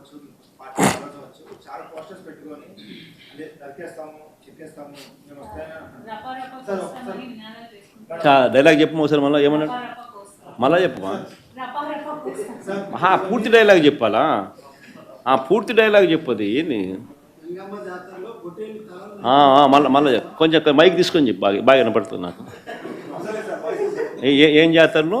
అవ్వచ్చు party members అవ్వచ్చు చాలా పోస్టర్స్ పెట్టుకొని అంటే నరికేస్తాము చెక్కేస్తాము మేము వస్తాయని. సార్ డైలాగ్ చెప్పు ఒకసారి మళ్ళీ? ఏమన్నాడు మళ్ళా చెప్పమా? పూర్తి డైలాగ్ చెప్పాలా? ఆ పూర్తి డైలాగ్ చెప్పది ఏంది? మళ్ళా మళ్ళీ చెప్పు. కొంచెం మైక్ తీసుకొని చెప్పు బాగా బాగా వినపడుతుంది నాకు. ఏ- ఏ- ఏం జాతరలో?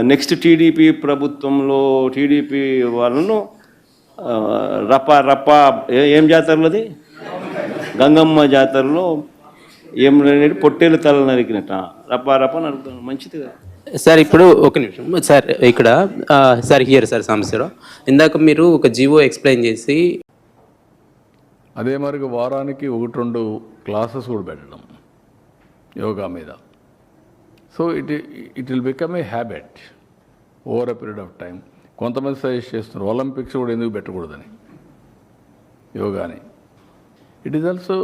నెక్స్ట్ టీడీపీ ప్రభుత్వంలో టీడీపీ వాళ్ళను రప రప ఏ- ఏం జాతరలది? గంగమ్మ జాతరలో ఏం అనేది పొట్టేలు తల నరికినట్ట. రప రప నరుకుతాను మంచిది కదా. సార్ ఇప్పుడు ఒక నిమిషం. సార్ ఇక్కడ సార్ హియర్ సార్ సమస్యలో. ఇందాక మీరు ఒక జీవో ఎక్స్ప్లెయిన్ చేసి అదే మరి వారానికి ఒకటి రెండు క్లాసెస్ కూడా పెట్టడం యోగా మీద. So it it will become a habit over a period of time కొంతమంది సజెస్ట్ చేస్తున్నారు ఒలింపిక్స్ కూడా ఎందుకు పెట్టకూడదని? యోగాని. It is also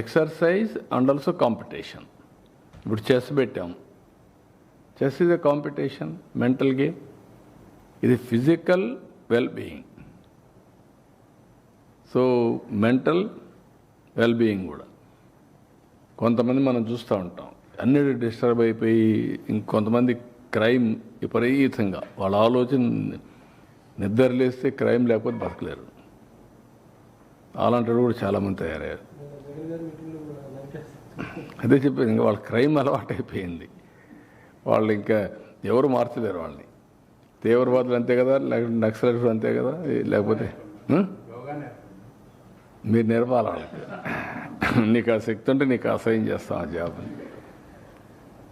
exercise and also competition ఇప్పుడు చెస్ పెట్టాం. Chess is a competition mental game ఇది physical well being so mental well being కూడా. కొంతమంది మనం చూస్తూ ఉంటాం. అన్నిటి డిస్టర్బ్ అయిపోయి ఇంకొంతమంది క్రైమ్ విపరీతంగా వాళ్ళ ఆలోచన నిద్ర లేస్తే క్రైమ్ లేకపోతే బతకలేరు. అలాంటి కూడా చాలామంది తయారయ్యారు. అదే చెప్పేది ఇంకా వాళ్ళ క్రైమ్ అలవాటు అయిపోయింది వాళ్ళు ఇంకా ఎవరు మార్చలేరు వాళ్ళని. తీవ్రవాదులు అంతే కదా లేకపోతే నక్సలైట్లు అంతే కదా లేకపోతే మీరు నేర్పాలి వాళ్ళకి. నీకు ఆ శక్తి ఉంటే నీకు అసహ్యం చేస్తాం ఆ జాబ్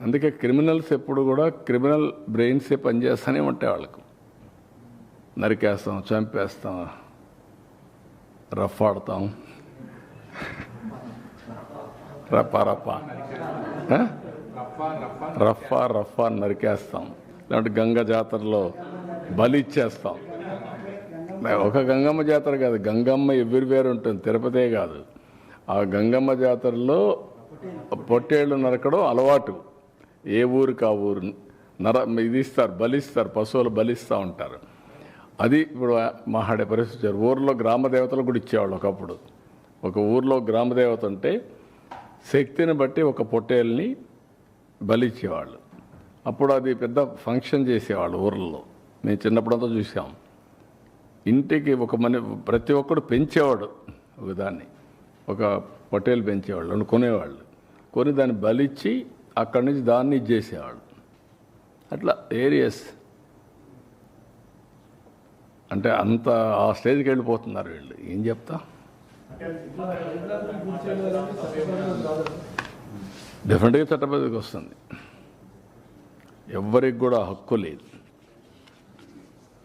అందుకే క్రిమినల్స్ ఎప్పుడు కూడా క్రిమినల్ బ్రెయిన్సే పనిచేస్తూనే ఉంటాయి వాళ్ళకు. నరికేస్తాం చంపేస్తాం రఫ్ ఆడతాం. రప్పా రప్పా రఫా రఫా నరికేస్తాం. లేదంటే గంగ జాతరలో బలి ఇచ్చేస్తాం. ఒక గంగమ్మ జాతర కాదు గంగమ్మ ఎవ్రీవేర్ ఉంటుంది తిరుపతే కాదు. ఆ గంగమ్మ జాతరలో పొట్టేళ్ళు నరకడం అలవాటు. ఏ ఊరికి ఆ ఊరు నర ఇది ఇస్తారు బలిస్తారు పశువులు బలిస్తూ ఉంటారు. అది ఇప్పుడు మహాడే పరిస్థితి ఊర్లో గ్రామదేవతలు కూడా ఇచ్చేవాళ్ళు ఒకప్పుడు. ఒక ఊర్లో గ్రామదేవత ఉంటే శక్తిని బట్టి ఒక పొట్టేల్ని బలిచ్చేవాళ్ళు. అప్పుడు అది పెద్ద ఫంక్షన్ చేసేవాళ్ళు ఊర్లలో మేము చిన్నప్పుడంతా చూసాం. ఇంటికి ఒక మని ప్రతి ఒక్కడు పెంచేవాడు ఒక దాన్ని. ఒక పొట్టేలు పెంచేవాళ్ళు కొనేవాళ్ళు. కొని దాన్ని బలిచ్చి అక్కడి నుంచి దాన్ని ఇచ్చేసేవాడు అట్లా ఏరియస్. అంటే అంత ఆ స్టేజ్కి వెళ్ళిపోతున్నారు వీళ్ళు. ఏం చెప్తా? డెఫినెట్గా చట్టబద్ధకి వస్తుంది. ఎవ్వరికి కూడా హక్కు లేదు.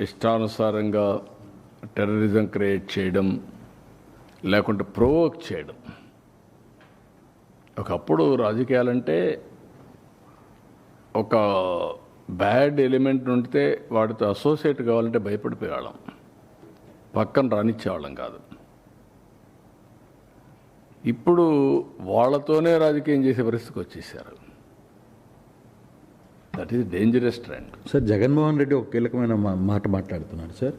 ఇష్టానుసారంగా టెర్రరిజం క్రియేట్ చేయడం లేకుంటే ప్రోవోక్ చేయడం. ఒకప్పుడు రాజకీయాలంటే ఒక బ్యాడ్ ఎలిమెంట్ ఉంటే వాడితో అసోసియేట్ కావాలంటే భయపడిపోయేవాళ్ళం. పక్కన రానిచ్చేవాళ్ళం కాదు. ఇప్పుడు వాళ్ళతోనే రాజకీయం చేసే పరిస్థితికి వచ్చేసారు. That is dangerous trend sir Jaganmohan Reddy ఒక కీలకమైన మాట మాట్లాడుతున్నాడు సార్.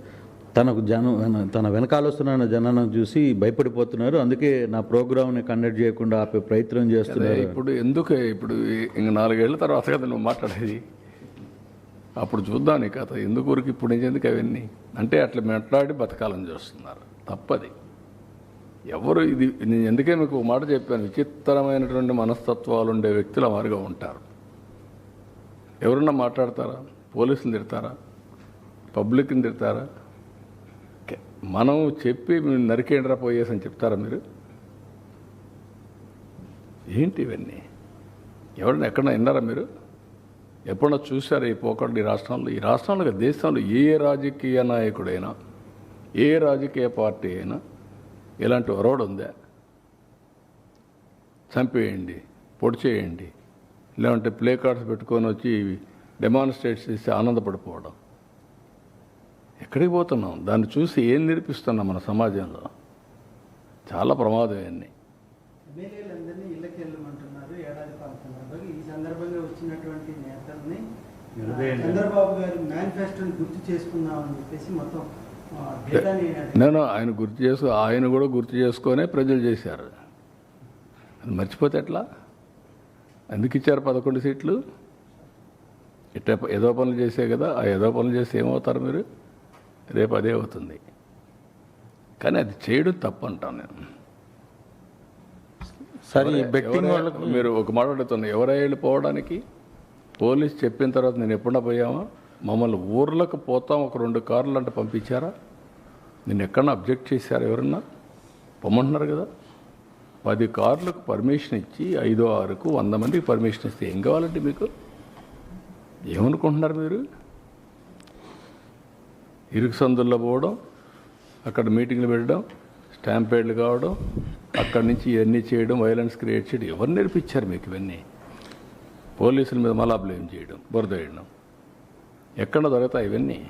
తనకు జనం తన వెనకాలొస్తున్న జనాన్ని చూసి భయపడిపోతున్నారు. అందుకే నా ప్రోగ్రామ్ని కండక్ట్ చేయకుండా ఆపే ప్రయత్నం చేస్తున్నారు. ఇప్పుడు ఎందుకు ఇప్పుడు ఇంక నాలుగేళ్ళ తర్వాత కదా నువ్వు మాట్లాడేది? అప్పుడు చూద్దాం నీ కథ. ఎందుకు ఊరికి ఇప్పుడు ఎందుకు అవన్నీ? అంటే అట్లా మాట్లాడి బతకాలని చూస్తున్నారు. తప్పది. ఎవరు ఇది నేను ఎందుకే మీకు మాట చెప్పాను? విచిత్రమైనటువంటి మనస్తత్వాలు ఉండే వ్యక్తులు అమారుగా ఉంటారు. ఎవరన్నా మాట్లాడతారా? పోలీసులు తిడతారా? పబ్లిక్ని తిడతారా? మనం చెప్పి నరికేండ్రా పోయేసి అని చెప్తారా మీరు? ఏంటి ఇవన్నీ? ఎవరైనా ఎక్కడన్నా విన్నారా మీరు? ఎప్పుడన్నా చూసారా ఈ పోకడ ఈ రాష్ట్రంలో? ఈ రాష్ట్రంలో దేశంలో ఏ రాజకీయ నాయకుడైనా ఏ రాజకీయ పార్టీ అయినా ఇలాంటి ఒరవడు ఉందా? చంపేయండి పొడి చేయండి లేదంటే ప్లే కార్డ్స్ పెట్టుకొని వచ్చి డెమాన్స్ట్రేట్ చేసి ఆనందపడిపోవడం. ఎక్కడికి పోతున్నాం? దాన్ని చూసి ఏం నేర్పిస్తున్నాం మన సమాజంలో? చాలా ప్రమాదం ఇవన్నీ. నేను ఆయన గుర్తు చేసుకో ఆయన కూడా గుర్తు చేసుకొనే ప్రజలు చేశారు. అది మర్చిపోతే ఎట్లా? ఎందుకు ఇచ్చారు పదకొండు సీట్లు? ఇట్ట ఏదో పనులు చేసే కదా ఆ ఏదో పనులు చేస్తే ఏమవుతారు మీరు? రేపు అదే అవుతుంది. కానీ అది చేయడం తప్పు అంటాను నేను. సార్ బెట్టింగ్ వాళ్ళకు మీరు ఒక మాట అడుగుతున్నా ఎవరై వెళ్ళిపోవడానికి? పోలీస్ చెప్పిన తర్వాత నేను ఎప్పుడన్నా పోయామా? మమ్మల్ని ఊర్లకు పోతాం ఒక రెండు కార్లు అంటే పంపించారా? నేను ఎక్కడన్నా అబ్జెక్ట్ చేశారా ఎవరన్నా? పొమ్మంటున్నారు కదా. పది కార్లకు పర్మిషన్ ఇచ్చి ఐదో ఆరుకు వంద మందికి పర్మిషన్ ఇస్తే ఏం కావాలంటే మీకు? ఏమనుకుంటున్నారు మీరు? ఇరుకు సందుల్లో పోవడం అక్కడ మీటింగ్లు పెట్టడం స్టాంపేడ్లు కావడం అక్కడి నుంచి ఇవన్నీ చేయడం వైలెన్స్ క్రియేట్ చేయడం ఎవరు నేర్పించారు మీకు ఇవన్నీ? పోలీసుల మీద మళ్ళా బ్లేమ్ చేయడం బురద వేయడం. ఎక్కడ దొరుకుతాయి ఇవన్నీ?